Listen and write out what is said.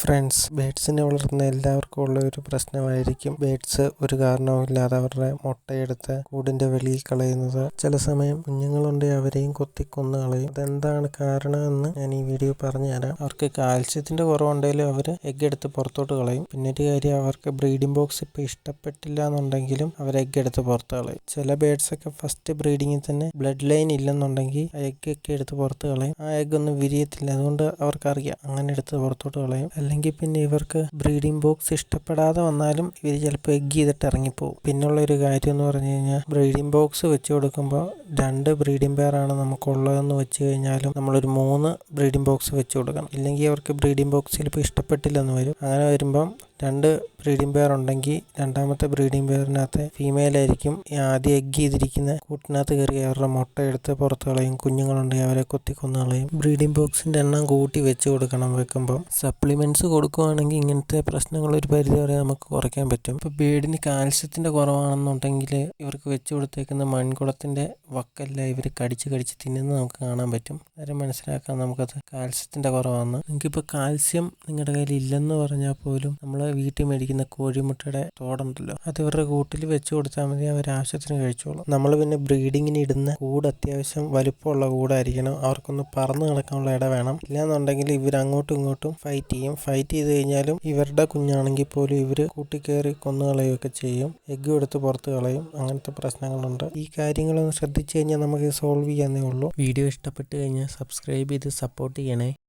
Friends ബേഡ്സിനെ വളർത്തുന്ന എല്ലാവർക്കും ഉള്ള ഒരു പ്രശ്നമായിരിക്കും. ബേഡ്സ് ഒരു കാരണവുമില്ലാതെ അവരുടെ മുട്ടയെടുത്ത് കൂടിന്റെ വെളിയിൽ കളയുന്നത്. ചില സമയം കുഞ്ഞുങ്ങളുണ്ടെങ്കിൽ അവരെയും കൊത്തി കൊന്നു കളയും. അതെന്താണ് കാരണം എന്ന് ഞാൻ ഈ വീഡിയോ പറഞ്ഞു തരാം അവർക്ക് കാൽസ്യത്തിന്റെ കുറവുണ്ടെങ്കിലും അവർ എഗ് എടുത്ത് പുറത്തോട്ട് കളയും. പിന്നെ ഒരു കാര്യം അവർക്ക് ബ്രീഡിംഗ് ബോക്സ് ഇപ്പോൾ ഇഷ്ടപ്പെട്ടില്ല എന്നുണ്ടെങ്കിലും അവർ എഗ് എടുത്ത് പുറത്ത് കളയും. ചില ബേഡ്സ് ഒക്കെ ഫസ്റ്റ് ബ്രീഡിങ്ങിൽ തന്നെ ബ്ലഡ് ലൈൻ ഇല്ലെന്നുണ്ടെങ്കിൽ ആ ഒക്കെ എടുത്ത് പുറത്ത് കളയും. ആ എഗ് ഒന്നും വിരിയത്തില്ല. അതുകൊണ്ട് അവർക്കറിയാം അങ്ങനെ എടുത്ത് പുറത്തോട്ട് കളയും. അല്ലെങ്കിൽ പിന്നെ ഇവർക്ക് ബ്രീഡിംഗ് ബോക്സ് ഇഷ്ടപ്പെടാതെ വന്നാലും ഇവർ ചിലപ്പോൾ എഗ് ചെയ്തിട്ട് ഇറങ്ങിപ്പോകും പിന്നുള്ള ഒരു കാര്യം എന്ന് പറഞ്ഞു കഴിഞ്ഞാൽ ബ്രീഡിംഗ് ബോക്സ് വെച്ച് കൊടുക്കുമ്പോൾ രണ്ട് ബ്രീഡിംഗ് പെയറാണ് നമുക്കുള്ളതെന്ന് വെച്ച് കഴിഞ്ഞാലും നമ്മളൊരു മൂന്ന് ബ്രീഡിംഗ് ബോക്സ് വെച്ച് കൊടുക്കണം. ഇല്ലെങ്കിൽ അവർക്ക് ബ്രീഡിംഗ് ബോക്സ് ചിലപ്പോൾ ഇഷ്ടപ്പെട്ടില്ലെന്ന് വരും. അങ്ങനെ വരുമ്പം രണ്ട് ബ്രീഡിംഗ് പെയർ ഉണ്ടെങ്കിൽ രണ്ടാമത്തെ ബ്രീഡിംഗ് പെയറിനകത്ത് ഫീമെയിൽ ആയിരിക്കും. ആദ്യം എഗ് ചെയ്തിരിക്കുന്ന കൂട്ടിനകത്ത് കയറി അവരുടെ മുട്ട എടുത്ത് പുറത്ത് കളയും. കുഞ്ഞുങ്ങളുണ്ടെങ്കിൽ അവരെ കൊത്തി കൊന്നു കളയും. ബ്രീഡിംഗ് ബോക്സിന്റെ എണ്ണം കൂട്ടി വെച്ച് കൊടുക്കണം വെക്കുമ്പം. സപ്ലിമെന്റ്സ് കൊടുക്കുവാണെങ്കിൽ ഇങ്ങനത്തെ പ്രശ്നങ്ങൾ ഒരു പരിധി വരെ നമുക്ക് കുറയ്ക്കാൻ പറ്റും. ഇപ്പോൾ ബീഡിന് കാൽസ്യത്തിന്റെ കുറവാണെന്നുണ്ടെങ്കിൽ ഇവർക്ക് വെച്ച് കൊടുത്തേക്കുന്ന മൺകുടത്തിന്റെ വക്കല്ല ഇവർ കടിച്ച് കടിച്ച് തിന്നുന്നത് നമുക്ക് കാണാൻ പറ്റും. നേരെ മനസ്സിലാക്കാം നമുക്കത് കാൽസ്യത്തിന്റെ നിങ്ങൾക്ക് നിങ്ങൾക്കിപ്പോൾ കാൽസ്യം നിങ്ങളുടെ കയ്യിൽ ഇല്ലെന്ന് പറഞ്ഞാൽ പോലും നമ്മൾ വീട്ടിൽ മേടിക്കുന്ന കോഴിമുട്ടയുടെ തോടുണ്ടല്ലോ അത് ഇവരുടെ കൂട്ടിൽ വെച്ച് കൊടുത്താൽ മതി അവർ ആവശ്യത്തിന് കഴിച്ചോളും. നമ്മൾ പിന്നെ ബ്രീഡിങ്ങിന് ഇടുന്ന കൂട് അത്യാവശ്യം വലുപ്പമുള്ള കൂടായിരിക്കണം. അവർക്കൊന്ന് പറന്ന് കിടക്കാനുള്ള ഇട വേണം. ഇല്ലാന്നുണ്ടെങ്കിൽ ഇവർ അങ്ങോട്ടും ഇങ്ങോട്ടും ഫൈറ്റ് ചെയ്യും. ഫൈറ്റ് ചെയ്ത് കഴിഞ്ഞാലും ഇവരുടെ കുഞ്ഞാണെങ്കിൽ പോലും ഇവർ കൂട്ടിക്കയറി കൊന്നു കളയുകയൊക്കെ ചെയ്യും. എഗ് എടുത്ത് പുറത്ത് കളയും. അങ്ങനത്തെ പ്രശ്നങ്ങളുണ്ട്. ഈ കാര്യങ്ങളൊന്ന് ശ്രദ്ധിച്ചു കഴിഞ്ഞാൽ നമുക്ക് സോൾവ് ചെയ്യാന്നേ ഉള്ളൂ. വീഡിയോ ഇഷ്ടപ്പെട്ട് കഴിഞ്ഞാൽ സബ്സ്ക്രൈബ് ചെയ്ത് സപ്പോർട്ട് ചെയ്യണേ.